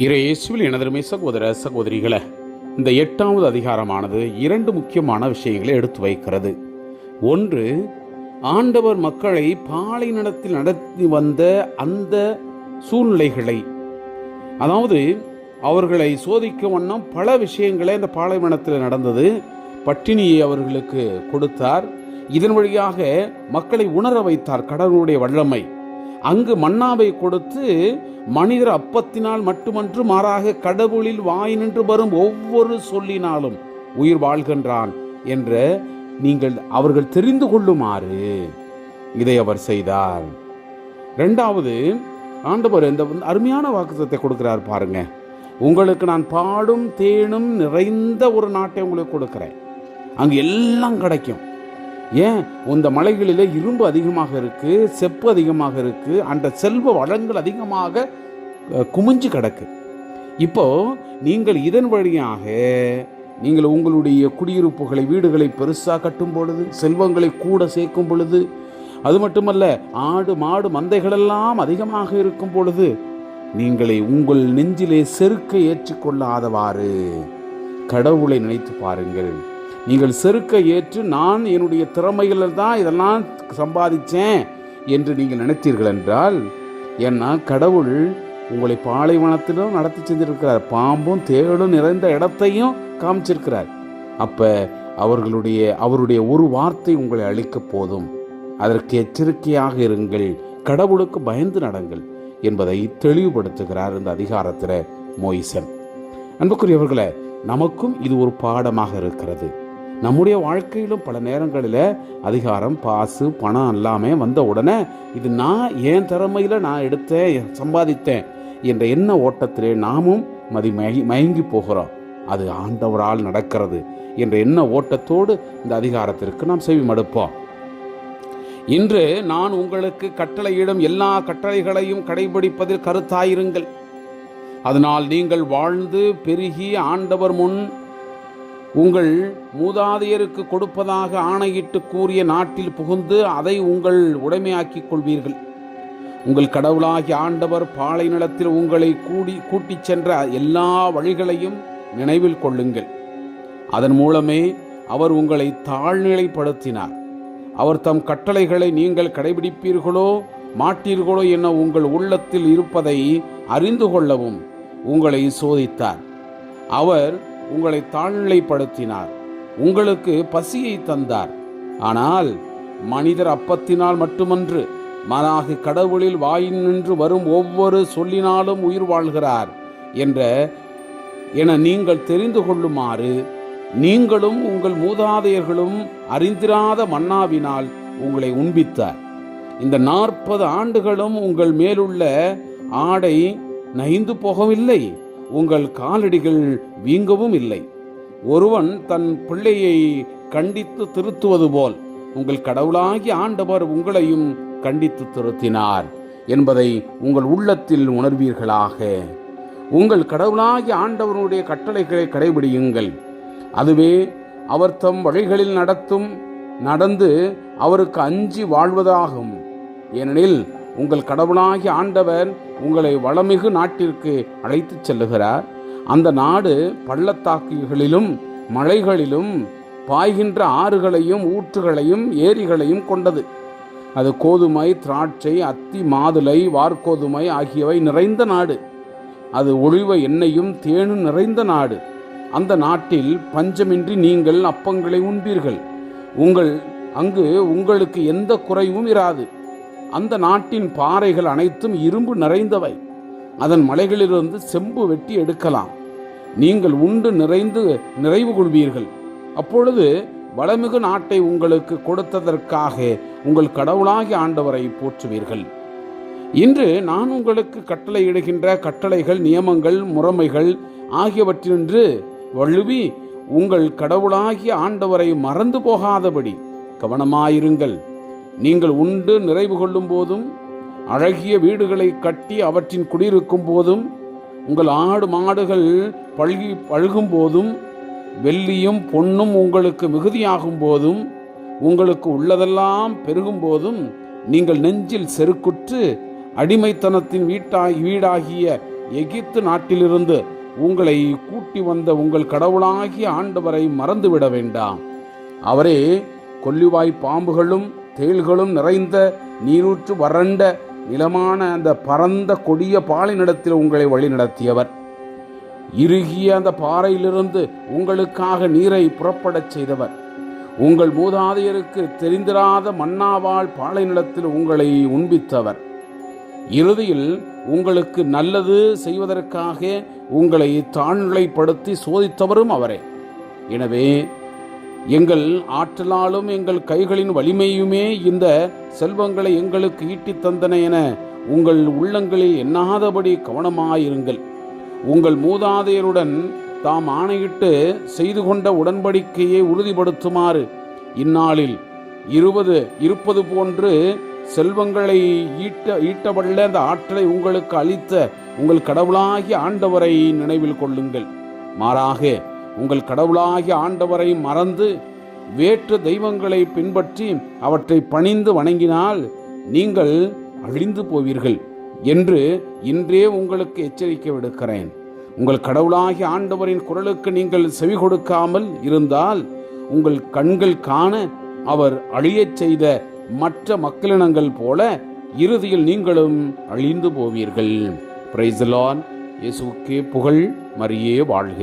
இறையேசுவில் எனதருமை சகோதர சகோதரிகளை இந்த எட்டாவது அதிகாரமானது இரண்டு முக்கியமான விஷயங்களை எடுத்து வைக்கிறது. ஒன்று ஆண்டவர் மக்களை பாலைநடத்தில் நடத்தி வந்த அந்த சூழ்நிலைகளை. அதாவது அவர்களை சோதிக்க வண்ணம் பல விஷயங்களே இந்த பாலைவனத்தில் நடந்தது. பட்டினியை அவர்களுக்கு கொடுத்தார். இதன் வழியாக மக்களை உணர வைத்தார் கடவுளுடைய வல்லமை. அங்கு மன்னாவை கொடுத்து மனிதர் அப்பத்தினால் மட்டுமன்று மாறாக கடவுளில் வாய் நின்று வரும் ஒவ்வொரு சொல்லினாலும் உயிர் வாழ்கின்றான் என்ற நீங்கள் அவர்கள் தெரிந்து கொள்ளுமாறு இதை அவர் செய்தார். ரெண்டாவது ஆண்டவர் இந்த அருமையான வாக்குத்தத்தை கொடுக்கிறார் பாருங்க. உங்களுக்கு நான் பாடும் தேனும் நிறைந்த ஒரு நாட்டை உங்களுக்கு கொடுக்கிறேன். அங்கு எல்லாம் கிடைக்கும். ஏன்? இந்த மலைகளிலே இரும்பு அதிகமாக இருக்குது செப்பு அதிகமாக இருக்குது அந்த செல்வ வளங்கள் அதிகமாக குமிஞ்சு கிடக்கு. இப்போது நீங்கள் இதன் வழியாக நீங்கள் உங்களுடைய குடியிருப்புகளை வீடுகளை பெருசாக கட்டும் பொழுது செல்வங்களை கூட சேர்க்கும் பொழுது அது மட்டுமல்ல ஆடு மாடு மந்தைகளெல்லாம் அதிகமாக இருக்கும் பொழுது நீங்களை உங்கள் நெஞ்சிலே செருக்க ஏற்றுக்கொள்ளாதவாறு கடவுளை நினைத்து பாருங்கள். நீங்கள் செருக்க ஏற்று நான் என்னுடைய திறமைகளில் தான் இதெல்லாம் சம்பாதிச்சேன் என்று நீங்கள் நினைத்தீர்கள் என்றால் ஏன்னா கடவுள் உங்களை பாலைவனத்திலும் நடத்தி செஞ்சிருக்கிறார். பாம்பும் தேடும் நிறைந்த இடத்தையும் காமிச்சிருக்கிறார். அப்ப அவர்களுடைய அவருடைய ஒரு வார்த்தை உங்களை அளிக்க போதும். அதற்கு எச்சரிக்கையாக இருங்கள். கடவுளுக்கு பயந்து நடங்கள் என்பதை தெளிவுபடுத்துகிறார் இந்த அதிகாரத்தில் மோயிசன். அன்புக்குரியவர்களே நமக்கும் இது ஒரு பாடமாக இருக்கிறது. நம்முடைய வாழ்க்கையிலும் பல நேரங்களில் அதிகாரம் பாசு பணம் எல்லாமே வந்த உடனே இது நான் என் திறமையில் நான் எடுத்தேன் சம்பாதித்தேன் என்ற எண்ண ஓட்டத்திலே நாமும் மதி மயங்கி போகிறோம். அது ஆண்டவரால் நடக்கிறது என்ற எண்ண ஓட்டத்தோடு இந்த அதிகாரத்திற்கு நாம் செவி மடுப்போம் இன்று நான் உங்களுக்கு கட்டளையிடும் எல்லா கட்டளைகளையும் கடைபிடிப்பதில் கருத்தாயிருங்கள். அதனால் நீங்கள் வாழ்ந்து பெருகி ஆண்டவர் முன் உங்கள் மூதாதையருக்கு கொடுப்பதாக ஆணையிட்டு கூறிய நாட்டில் புகுந்து அதை உங்கள் உடைமையாக்கிக் கொள்வீர்கள். உங்கள் கடவுளாகி ஆண்டவர் பாலை நிலத்தில் உங்களை கூடி கூட்டிச் சென்ற எல்லா வழிகளையும் நினைவில் கொள்ளுங்கள். அதன் மூலமே அவர் உங்களை தாழ்நிலைப்படுத்தினார். அவர் தம் கட்டளைகளை நீங்கள் கடைபிடிப்பீர்களோ மாட்டீர்களோ என உங்கள் உள்ளத்தில் இருப்பதை அறிந்து கொள்ளவும் உங்களை சோதித்தார். அவர் உங்களை தாழ்நிலைப்படுத்தினார். உங்களுக்கு பசியை தந்தார். ஆனால் மனிதர் அப்பத்தினால் மட்டுமன்று மாறாக கடவுளில் வாயின் நின்று வரும் ஒவ்வொரு சொல்லினாலும் உயிர் வாழ்கிறார் என்ற என நீங்கள் தெரிந்து கொள்ளுமாறு நீங்களும் உங்கள் மூதாதையர்களும் அறிந்திராத மன்னாவினால் உங்களை உண்பித்தார். இந்த நாற்பது ஆண்டுகளும் உங்கள் மேலுள்ள ஆடை நைந்து போகவில்லை. உங்கள் காலடிகள் வீங்கவும் இல்லை. ஒருவன் தன் பிள்ளையை கண்டித்து திருத்துவது போல் உங்கள் கடவுளாகி ஆண்டவர் உங்களையும் கண்டித்து திருத்தினார் என்பதை உங்கள் உள்ளத்தில் உணர்வீர்களாக. உங்கள் கடவுளாகி ஆண்டவனுடைய கட்டளைகளை கடைபிடியுங்கள். அதுவே அவர் தம் வழிகளில் நடத்தும் நடந்து அவருக்கு அஞ்சி வாழ்வதாகும். ஏனெனில் உங்கள் கடவுளாகி ஆண்டவர் உங்களை வளமிகு நாட்டிற்கு அழைத்துச் செல்லுகிறார். அந்த நாடு பள்ளத்தாக்குகளிலும் மலைகளிலும் பாய்கின்ற ஆறுகளையும் ஊற்றுகளையும் ஏரிகளையும் கொண்டது. அது கோதுமை திராட்சை அத்தி மாதுளை வார்கோதுமை ஆகியவை நிறைந்த நாடு. அது ஒழிவ எண்ணெயும் தேனும் நிறைந்த நாடு. அந்த நாட்டில் பஞ்சமின்றி நீங்கள் அப்பங்களை உண்பீர்கள். உங்கள் அங்கு உங்களுக்கு எந்த குறைவும் இராது. அந்த நாட்டின் பாறைகள் அனைத்தும் இரும்பு நிறைந்தவை. அதன் மலைகளிலிருந்து செம்பு வெட்டி எடுக்கலாம். நீங்கள் உண்டு நிறைந்து நிறைவு கொள்வீர்கள். அப்பொழுது வளமிகு நாட்டை உங்களுக்கு கொடுத்ததற்காக உங்கள் கடவுளாகி ஆண்டவரை போற்றுவீர்கள். இன்று நான் உங்களுக்கு கட்டளையிடுகின்ற கட்டளைகள் நியமங்கள் முறைமைகள் ஆகியவற்றினின்று வழுவி உங்கள் கடவுளாகிய ஆண்டவரை மறந்து போகாதபடி கவனமாயிருங்கள். நீங்கள் உண்டு நிறைவு கொள்ளும் போதும் அழகிய வீடுகளை கட்டி அவற்றின் குடியிருக்கும் போதும் உங்கள் ஆடு மாடுகள் பழுகி பழுகும் போதும் வெள்ளியும் பொன்னும் உங்களுக்கு மிகுதியாகும் போதும் உங்களுக்கு உள்ளதெல்லாம் பெருகும் போதும் நீங்கள் நெஞ்சில் செருக்குற்று அடிமைத்தனத்தின் வீட்டாய் வீடாகிய எகிப்து நாட்டிலிருந்து உங்களை கூட்டி வந்த உங்கள் கடவுளாகிய ஆண்டவரை மறந்துவிட வேண்டாம். அவரே கொல்லிவாய் பாம்புகளும் தேள்களும் நிறைந்த நீரூற்று வறண்ட நிலமான அந்த பரந்த கொடிய பாலினிடத்தில் உங்களை வழிநடத்தியவர் இறுகிய அந்த பாறையிலிருந்து உங்களுக்காக நீரை புறப்படச் செய்தவர். உங்கள் மூதாதையருக்கு தெரிந்திராத மன்னாவால் பாலைநிலத்தில் உங்களை உண்பித்தவர். இறுதியில் உங்களுக்கு நல்லது செய்வதற்காக உங்களை தாழ்நிலைப்படுத்தி சோதித்தவரும் அவரே. எனவே எங்கள் ஆற்றலாலும் எங்கள் கைகளின் வலிமையுமே இந்த செல்வங்களை எங்களுக்கு ஈட்டித் தந்தன என உங்கள் உள்ளங்களில் எண்ணாதபடி கவனமாயிருங்கள். உங்கள் மூதாதையருடன் தாம் ஆணையிட்டு செய்து கொண்ட உடன்படிக்கையை உறுதிப்படுத்துமாறு இந்நாளில் இருபது இருப்பது போன்று செல்வங்களை ஈட்ட ஈட்டவல்ல அந்த ஆற்றலை உங்களுக்கு அளித்த உங்கள் கடவுளாகிய ஆண்டவரை நினைவில் கொள்ளுங்கள். மாறாக உங்கள் கடவுளாகிய ஆண்டவரை மறந்து வேற்று தெய்வங்களை பின்பற்றி அவற்றை பணிந்து வணங்கினால் நீங்கள் அழிந்து போவீர்கள் என்று இன்றே உங்களுக்கு எச்சரிக்கை விடுக்கிறேன். உங்கள் கடவுளாகிய ஆண்டவரின் குரலுக்கு நீங்கள் செவி கொடுக்காமல் இருந்தால் உங்கள் கண்கள் காண அவர் அழியச் செய்த மற்ற மக்களினங்கள் போல இறுதியில் நீங்களும் அழிந்து போவீர்கள். பிரைசலான் இயேசுக்கே புகழ் மரியே வாழ்க.